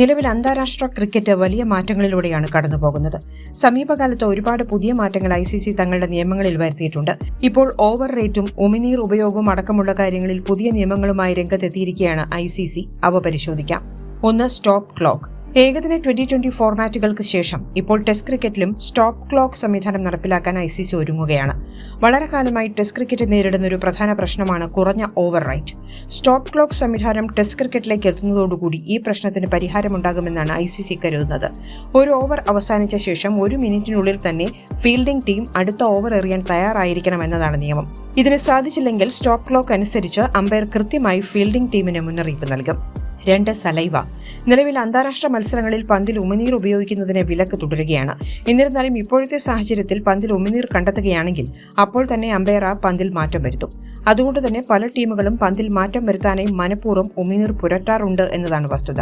നിലവിൽ അന്താരാഷ്ട്ര ക്രിക്കറ്റ് വലിയ മാറ്റങ്ങളിലൂടെയാണ് കടന്നുപോകുന്നത്. സമീപകാലത്ത് ഒരുപാട് പുതിയ മാറ്റങ്ങൾ ഐ സി സി തങ്ങളുടെ നിയമങ്ങളിൽ വരുത്തിയിട്ടുണ്ട്. ഇപ്പോൾ ഓവർ റേറ്റും ഉമിനീർ ഉപയോഗവും അടക്കമുള്ള കാര്യങ്ങളിൽ പുതിയ നിയമങ്ങളുമായി രംഗത്തെത്തിയിരിക്കുകയാണ് ഐ സി സി. അവ പരിശോധിക്കാം. ഒന്ന് സ്റ്റോപ്പ് ക്ലോക്ക്. ഏകദിന ട്വന്റി ട്വന്റി ഫോർമാറ്റുകൾക്ക് ശേഷം ഇപ്പോൾ ടെസ്റ്റ് ക്രിക്കറ്റിലും സ്റ്റോപ്പ് ക്ലോക്ക് സംവിധാനം നടപ്പിലാക്കാൻ ഐ സി സി ഒരുങ്ങുകയാണ്. വളരെ കാലമായി ടെസ്റ്റ് ക്രിക്കറ്റ് നേരിടുന്ന ഒരു പ്രധാന പ്രശ്നമാണ് കുറഞ്ഞ ഓവർ റൈറ്റ് സ്റ്റോപ്പ് ക്ലോക്ക് സംവിധാനം ടെസ്റ്റ് ക്രിക്കറ്റിലേക്ക് എത്തുന്നതോടുകൂടി ഈ പ്രശ്നത്തിന് പരിഹാരമുണ്ടാകുമെന്നാണ് ഐ സി സി കരുതുന്നത്. ഒരു ഓവർ അവസാനിച്ച ശേഷം ഒരു മിനിറ്റിനുള്ളിൽ തന്നെ ഫീൽഡിംഗ് ടീം അടുത്ത ഓവർ എറിയാൻ തയ്യാറായിരിക്കണം എന്നതാണ് നിയമം. ഇതിന് സാധിച്ചില്ലെങ്കിൽ സ്റ്റോപ്പ് ക്ലോക്ക് അനുസരിച്ച് അമ്പയർ കൃത്യമായി ഫീൽഡിംഗ് ടീമിന് മുന്നറിയിപ്പ് നൽകും. രണ്ട് സലൈവ. നിലവിൽ അന്താരാഷ്ട്ര മത്സരങ്ങളിൽ പന്തിൽ ഉമിനീർ ഉപയോഗിക്കുന്നതിന് വിലക്ക് തുടരുകയാണ്. എന്നിരുന്നാലും ഇപ്പോഴത്തെ സാഹചര്യത്തിൽ പന്തിൽ ഉമിനീർ കണ്ടെത്തുകയാണെങ്കിൽ അപ്പോൾ തന്നെ അമ്പയർ ആ പന്തിൽ മാറ്റം വരുത്തും. അതുകൊണ്ട് തന്നെ പല ടീമുകളും പന്തിൽ മാറ്റം വരുത്താനായി മനഃപൂർവം ഉമിനീർ പുരട്ടാറുണ്ട് എന്നതാണ് വസ്തുത.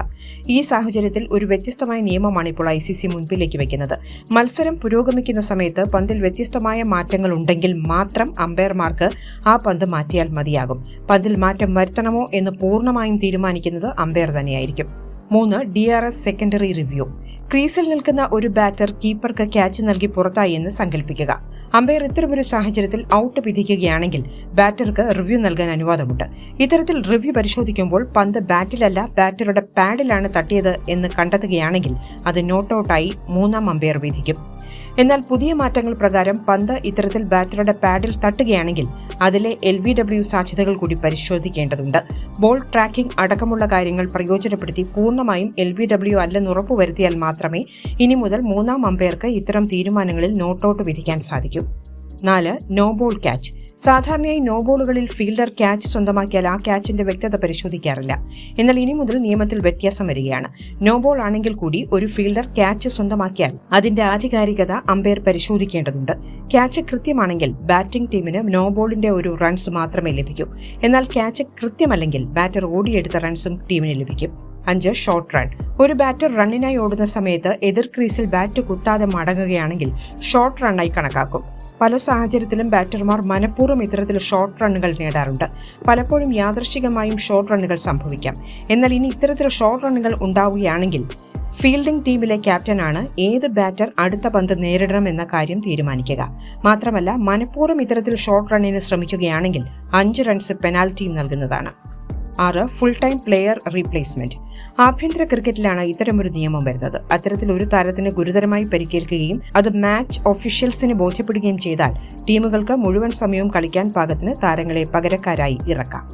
ഈ സാഹചര്യത്തിൽ ഒരു വ്യത്യസ്തമായ നിയമമാണ് ഇപ്പോൾ ഐ സി സി മുൻപിലേക്ക് വെക്കുന്നത്. മത്സരം പുരോഗമിക്കുന്ന സമയത്ത് പന്തിൽ വ്യത്യസ്തമായ മാറ്റങ്ങൾ ഉണ്ടെങ്കിൽ മാത്രം അമ്പയർമാർക്ക് ആ പന്ത് മാറ്റിയാൽ മതിയാകും. പന്തിൽ മാറ്റം വരുത്തണമോ എന്ന് പൂർണമായും തീരുമാനിക്കുന്നത് അമ്പയർ തന്നെയായിരിക്കും. മൂന്ന് D R S secondary review ക്രീസിൽ നിൽക്കുന്ന ഒരു ബാറ്റർ കീപ്പർക്ക് ക്യാച്ച് നൽകി പുറത്തായി എന്ന് സങ്കല്പിക്കുക. അമ്പയർ ഇത്തരമൊരു സാഹചര്യത്തിൽ ഔട്ട് വിധിക്കുകയാണെങ്കിൽ ബാറ്റർക്ക് റിവ്യൂ നൽകാൻ അനുവാദമുണ്ട്. ഇത്തരത്തിൽ റിവ്യൂ പരിശോധിക്കുമ്പോൾ പന്ത് ബാറ്റിലല്ല ബാറ്ററുടെ പാഡിലാണ് തട്ടിയത് എന്ന് കണ്ടെത്തുകയാണെങ്കിൽ അത് നോട്ട് ഔട്ടായി മൂന്നാം അമ്പയർ വിധിക്കും. എന്നാൽ പുതിയ മാറ്റങ്ങൾ പ്രകാരം പന്ത് ഇത്തരത്തിൽ ബാറ്ററുടെ പാഡിൽ തട്ടുകയാണെങ്കിൽ അതിലെ എൽ ബി ഡബ്ല്യു സാധ്യതകൾ കൂടി പരിശോധിക്കേണ്ടതുണ്ട്. ബോൾ ട്രാക്കിംഗ് അടക്കമുള്ള കാര്യങ്ങൾ പ്രയോജനപ്പെടുത്തി പൂർണമായും എൽ ബി ഡബ്ല്യു അല്ലെന്ന് ഉറപ്പുവരുത്തിയാൽ മാത്രമേ ഇനി മുതൽ മൂന്നാം അമ്പയർക്ക് ഇത്തരം തീരുമാനങ്ങളിൽ നോട്ടൌട്ട് വിധിക്കാൻ സാധിക്കൂ. നാല് നോ ബോൾ ക്യാച്ച് സാധാരണയായി നോ ബോളുകളിൽ ഫീൽഡർ ക്യാച്ച് സ്വന്തമാക്കിയാൽ ആ ക്യാച്ചിന്റെ വ്യക്തത പരിശോധിക്കാറില്ല. എന്നാൽ ഇനി മുതൽ നിയമത്തിൽ വ്യത്യാസം വരികയാണ്. നോ ബോൾ ആണെങ്കിൽ കൂടി ഒരു ഫീൽഡർ ക്യാച്ച് സ്വന്തമാക്കിയാൽ അതിന്റെ ആധികാരികത അമ്പയർ പരിശോധിക്കേണ്ടതുണ്ട്. ക്യാച്ച് കൃത്യമാണെങ്കിൽ ബാറ്റിംഗ് ടീമിന് നോ ബോളിന്റെ ഒരു റൺസ് മാത്രമേ ലഭിക്കൂ. എന്നാൽ ക്യാച്ച് കൃത്യമല്ലെങ്കിൽ ബാറ്റർ ഓടിയെടുത്ത റൺസും ടീമിന് ലഭിക്കും. അഞ്ച് ഷോർട്ട് റൺ ഒരു ബാറ്റർ റണ്ണിനായി ഓടുന്ന സമയത്ത് എതിർ ക്രീസിൽ ബാറ്റ് കുത്താതെ മടങ്ങുകയാണെങ്കിൽ ഷോർട്ട് റണ്ണായി കണക്കാക്കും. പല സാഹചര്യത്തിലും ബാറ്റർമാർ മനഃപൂർവം ഇത്തരത്തിൽ ഷോർട്ട് റണ്ണുകൾ നേടാറുണ്ട്. പലപ്പോഴും യാദൃശികമായും ഷോർട്ട് റണ്ണുകൾ സംഭവിക്കാം. എന്നാൽ ഇനി ഇത്തരത്തിൽ ഷോർട്ട് റണ്ണുകൾ ഉണ്ടാവുകയാണെങ്കിൽ ഫീൽഡിംഗ് ടീമിലെ ക്യാപ്റ്റനാണ് ഏത് ബാറ്റർ അടുത്ത പന്ത് നേരിടണം എന്ന കാര്യം തീരുമാനിക്കുക. മാത്രമല്ല മനഃപൂർവം ഇത്തരത്തിൽ ഷോർട്ട് റണ്ണിന് ശ്രമിക്കുകയാണെങ്കിൽ അഞ്ച് റൺസ് പെനാൽറ്റിയും നൽകുന്നതാണ്. ആറ് ഫുൾ ടൈം പ്ലെയർ റീപ്ലേസ്മെന്റ് ആഭ്യന്തര ക്രിക്കറ്റിലാണ് ഇത്തരമൊരു നിയമം വരുന്നത്. അത്തരത്തിൽ ഒരു താരത്തിന് ഗുരുതരമായി പരിക്കേൽക്കുകയും അത് മാച്ച് ഒഫീഷ്യൽസിന് ബോധ്യപ്പെടുകയും ചെയ്താൽ ടീമുകൾക്ക് മുഴുവൻ സമയവും കളിക്കാൻ പാകത്തിന് താരങ്ങളെ പകരക്കാരായി ഇറക്കാം.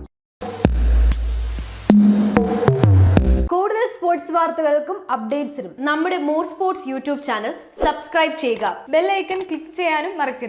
കൂടുതൽ സ്പോർട്സ് വാർത്തകൾക്കും അപ്ഡേറ്റ്സിനും നമ്മുടെ more sports YouTube channel subscribe ചെയ്യുക. ബെല്ലൈക്കൺ ക്ലിക്ക് ചെയ്യാനും മറക്കരുത്.